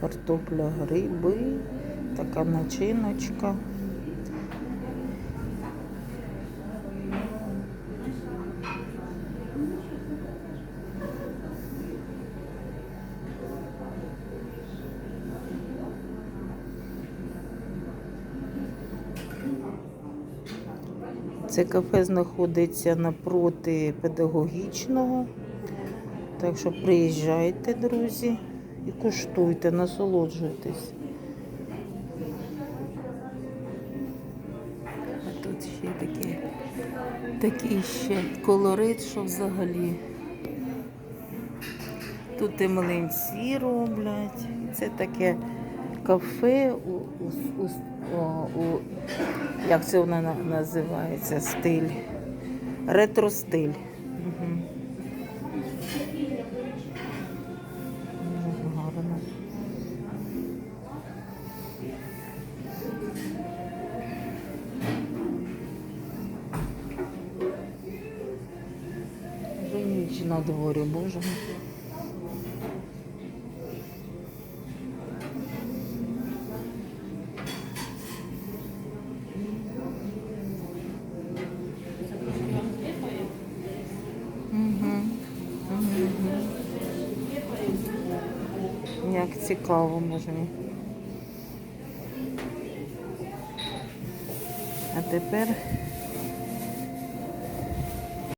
картопля, гриби, така начиночка. Це кафе знаходиться напроти педагогічного. Так що приїжджайте, друзі, і куштуйте, насолоджуйтесь. А тут ще такі, такий ще колорит, що взагалі. Тут і млинці роблять. Це таке кафе у, у, у, у як це вона називається? Стиль. Ретро-стиль. Угу. Ніч на дворі. Мгм. Як цікаво мені. А тепер